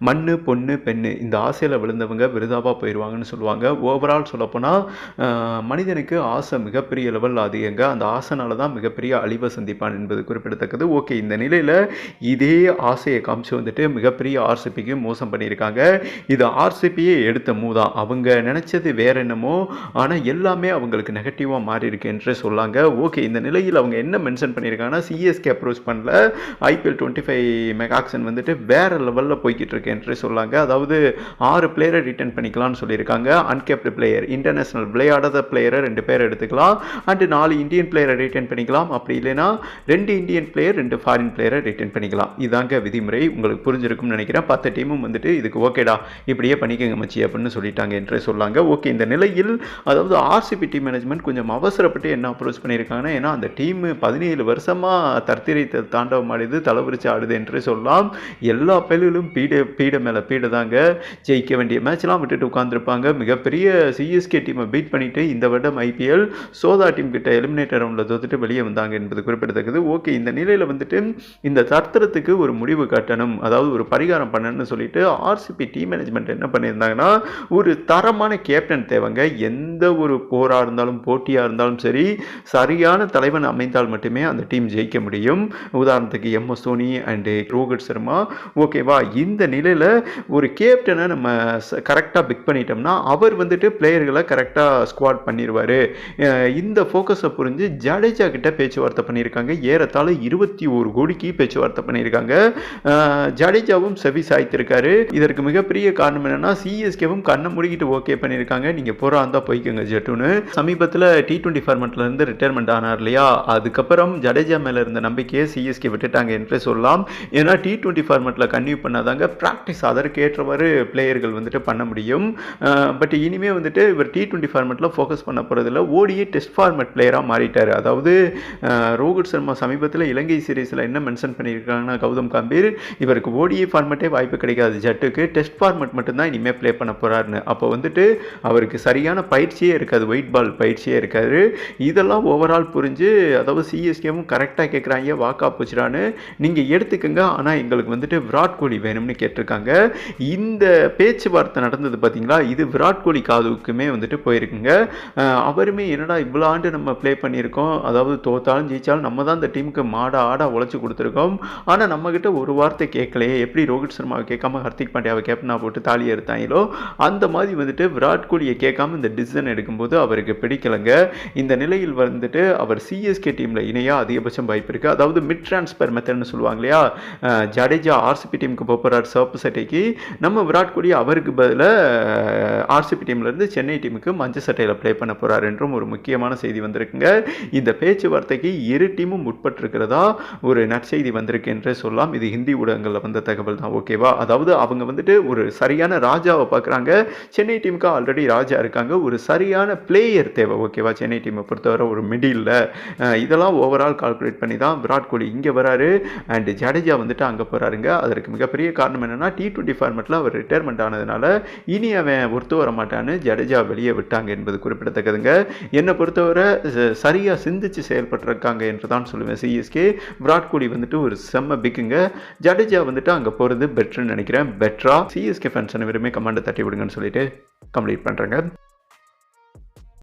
மண்ணு பொண்ணு பெண்ணு இந்த ஆசையில் விழுந்தவங்க விருதாவாக போயிடுவாங்கன்னு சொல்லுவாங்க. ஓவரால் சொல்லப்போனால் மனிதனுக்கு ஆசை மிகப்பெரிய லெவல் அதிகங்க அந்த ஆசைனால தான் மிகப்பெரிய அழிவை சந்திப்பான் என்பது குறிப்பிடத்தக்கது. ஓகே இந்த நிலையில் இதே ஆசையை காமிச்சு வந்துட்டு மிகப்பெரிய ஆர்சிபிக்கு மோசம் பண்ணியிருக்காங்க. இது ஆர்சிபியே எடுத்த மூதான் அவங்க நினச்சது வேற என்னமோ ஆனால் எல்லாமே அவங்களுக்கு நெகட்டிவாக மாறி இருக்கு என்று சொல்லாங்க. ஓகே இந்த நிலையில் அவங்க என்ன மென்ஷன் பண்ணியிருக்காங்கன்னா சிஎஸ்கே அப்ரோச் பண்ணல. IPL twenty five mega auction வந்துட்டு வேற லெவலில் போய்கிட்டு இருக்கு. என்று சொல்லாங்க. அதாவது ஆறு பிளேயரை ரிட்டர்ன் பண்ணிக்கலாம்னு சொல்லியிருக்காங்க. அன்கேப்டு பிளேயர் இன்டர்நேஷனல் விளையாடாத பிளேயரை ரெண்டு பேர் எடுத்துக்கலாம். அண்டு நாலு இந்தியன் பிளேயரை ரிட்டர்ன் பண்ணிக்கலாம். அப்படி இல்லைன்னா ரெண்டு இந்தியன் பிளேயர் ரெண்டு ஃபாரின் பிளேயரை ரிட்டர்ன் பண்ணிக்கலாம். இதாங்க விதிமுறை. உங்களுக்கு புரிஞ்சிருக்கும்னு நினைக்கிறேன். பத்து டீமும் வந்துட்டு இதுக்கு ஓகேடா இப்படியே பண்ணிக்கங்க மச்சி அப்படின்னு சொல்லிட்டாங்க என்று சொல்லாங்க. ஓகே இந்த நிலையில் அதாவது ஆர்சிபி டீம் மேனேஜ்மெண்ட் கொஞ்சம் அவசரப்பட்டு என்ன அப்ரோச் பண்ணியிருக்காங்கன்னா ஏன்னா அந்த டீம் பதினேழு வருஷமாக தர்த்திரை தாண்டவம் ஆடுது தலைவரிச்சு ஆடுது என்று சொல்லலாம் எல்லா பயிலும் பீட பீட மேலே பீட தாங்க ஜெயிக்க வேண்டிய மேட்ச்லாம் விட்டுட்டு உட்காந்துருப்பாங்க மிகப்பெரிய சிஎஸ்கே டீமை பீட் பண்ணிட்டு இந்த வருடம் ஐபிஎல் சோதா டீம் கிட்ட எலிமினேட்டர் ரவுண்டில் தோத்துட்டு வெளியே வந்தாங்க என்பது குறிப்பிடத்தக்கது. ஓகே இந்த நிலையில் வந்துட்டு இந்த தர்த்தரத்துக்கு ஒரு முடிவு கட்டணும். அதாவது ஒரு பரிகாரம் பண்ணணும்னு சொல்லிட்டு ஆர்சிபி டீம் மேனேஜ்மெண்ட் என்ன பண்ணியிருந்தாங்கன்னா ஒரு தரமான கேப்டன் தேவைங்க. எந்த ஒரு போராக இருந்தாலும் போட்டியாக இருந்தாலும் சரி சரியான தலைவன் அமைந்தால் மட்டுமே அந்த டீம் ஜெயிக்க முடியும். உதாரணத்துக்கு M S Dhoni and Rohit Sharma. ஓகேவா? இந்த நிலையில் ஒரு கேப்டனை நம்ம கரெக்டாக பிக் பண்ணிட்டோம்னா அவர் வந்துட்டு பிளேயர்களை கரெக்டாக ஸ்குவாட் பண்ணிடுவார் இந்த ஃபோக்கஸை புரிஞ்சு ஜடேஜா கிட்ட பேச்சுவார்த்தை பண்ணியிருக்காங்க. ஏறத்தாழ இருபத்தி ஒரு கோடிக்கு பேச்சுவார்த்தை பண்ணியிருக்காங்க. ஜடேஜாவும் செவி சாய்த்திருக்காரு. இதற்கு மிகப்பெரிய காரணம் என்னென்னா சிஎஸ்கேவும் கண்ணை முடிக்கிட்டு ஓகே பண்ணியிருக்காங்க. நீங்கள் போகிறா இருந்தால் போய்க்கோங்க ஜெட்டுன்னு. சமீபத்தில் டி ட்வெண்ட்டி ஃபார்மெட்லேருந்து ரிட்டையர்மெண்ட் ஆனார் இல்லையா? அதுக்கப்புறம் ஜடேஜா மேலே இருந்த நம்பிக்கையை சிஎஸ்கே விட்டுட்டாங்க என்று சொல்லலாம். ஏன்னா டி ட்வெண்ட்டி ஃபார்மெட்டில் கன்டினியூ பண்ணாதாங்க ப்ராக்டிஸ் அதற்கு ஏற்றவாறு பிளேயர்கள் வந்துட்டு பண்ண முடியும். பட் இனிமே வந்துட்டு இவர் டி டுவெண்ட்டி ஃபார்மெட்டில் ஃபோக்கஸ் பண்ண போகிறதில்ல ஓடியே டெஸ்ட் ஃபார்மெட் பிளேயராக மாறிட்டார். அதாவது ரோஹித் சர்மா சமீபத்தில் இலங்கை சீரீஸில் என்ன மென்ஷன் பண்ணியிருக்காங்கன்னா கௌதம் காம்பீர். இவருக்கு ஓடிஏ ஃபார்மெட்டே வாய்ப்பு கிடைக்காது. ஜட்டுக்கு டெஸ்ட் ஃபார்மெட் மட்டும்தான் இனிமேல் ப்ளே பண்ண போகிறாருன்னு அப்போ வந்துட்டு அவருக்கு சரியான பயிற்சியே இருக்காது. ஒயிட் பால் பயிற்சியே இருக்காது. இதெல்லாம் ஓவரால் புரிஞ்சு அதாவது சிஎஸ்கேவும் கரெக்டாக கேட்குறாங்க வாக்கா போச்சுடான்னு நீங்கள் எடுத்துக்கங்க. ஆனால் எங்களுக்கு வந்துட்டு விராட் கோலி வேணும்னு கேட்டிருக்காங்க. இருக்காங்க. இந்த பேச்சுவார்த்தை நடந்தது பார்த்தீங்களா இது விராட் கோலி காதுக்குமே வந்துட்டு போயிருக்குங்க. அவருமே என்னடா இவ்வளோ ஆண்டு நம்ம ப்ளே பண்ணியிருக்கோம்? அதாவது தோத்தாலும் ஜெயிச்சாலும் நம்ம தான் இந்த டீமுக்கு மாடா ஆடா உழைச்சி கொடுத்துருக்கோம். ஆனால் நம்மக்கிட்ட ஒரு வார்த்தை கேட்கலையே. எப்படி ரோஹித் சர்மாவை கேட்காம ஹர்திக் பாண்டியாவை கேப்டனாக போட்டு தாலி எடுத்தாங்களோ அந்த மாதிரி வந்துட்டு விராட் கோலியை கேட்காம இந்த டிசிஷன் எடுக்கும்போது அவருக்கு பிடிக்கலைங்க. இந்த நிலையில் வந்துட்டு அவர் சிஎஸ்கே டீமில் இணையாக அதிகபட்சம் வாய்ப்பு இருக்குது அதாவது மிட் ட்ரான்ஸ்ஃபர் மெத்தட்னு சொல்லுவாங்க இல்லையா? ஜடேஜா ஆர்சிபி டீமுக்கு போகிறார் சர்ப் சட்டைக்கு நம்ம விராட் கோலி அவருக்கு பதிலாக ஆர்சிபி டீம்லேருந்து சென்னை டீமுக்கு மஞ்சள் சட்டையில் ப்ளே பண்ண போகிறார் என்றும் ஒரு முக்கியமான செய்தி வந்திருக்குங்க. இந்த பேச்சுவார்த்தைக்கு இரு டீமும் உட்பட்டிருக்கிறதா ஒரு நற்செய்தி வந்திருக்கு என்றே சொல்லலாம். இது ஹிந்தி ஊடகங்களில் வந்த தகவல் தான் ஓகேவா அதாவது அவங்க வந்துட்டு ஒரு சரியான ராஜாவை பார்க்குறாங்க சென்னை டீமுக்கு ஆல்ரெடி ராஜா இருக்காங்க. ஒரு சரியான பிளேயர் தேவை ஓகேவா சென்னை டீமை பொறுத்தவரை ஒரு மிடில் இதெல்லாம் ஓவரால் கால்குலேட் பண்ணி தான் விராட் கோலி இங்கே வராரு. அண்ட் ஜடேஜா வந்துட்டு அங்கே போகிறாருங்க அதற்கு மிகப்பெரிய காரணம் என்னென்னா டி டுவெண்ட்டி ஃபார்மெட்டில் அவர் ரிட்டையர்மெண்ட் ஆனதுனால இனி அவன் ஒருத்து வர மாட்டான்னு ஜடேஜா வெளியே விட்டாங்க என்பது குறிப்பிடத்தக்கதுங்க. என்னை பொறுத்தவரை சரியாக சிந்திச்சு செயல்பட்டுருக்காங்க என்று தான் சொல்லுவேன் சிஎஸ்கே விராட் கோலி வந்துட்டு ஒரு செம்ம பிக்குங்க ஜடேஜா வந்துட்டு அங்கே போகிறது பெட்டர்னு நினைக்கிறேன். பெட்டரா சிஎஸ்கே ஃபேன்ஸ் அனைவருமே கமாண்டை தட்டி விடுங்கன்னு சொல்லிட்டு கம்ப்ளீட் பண்ணுறேங்க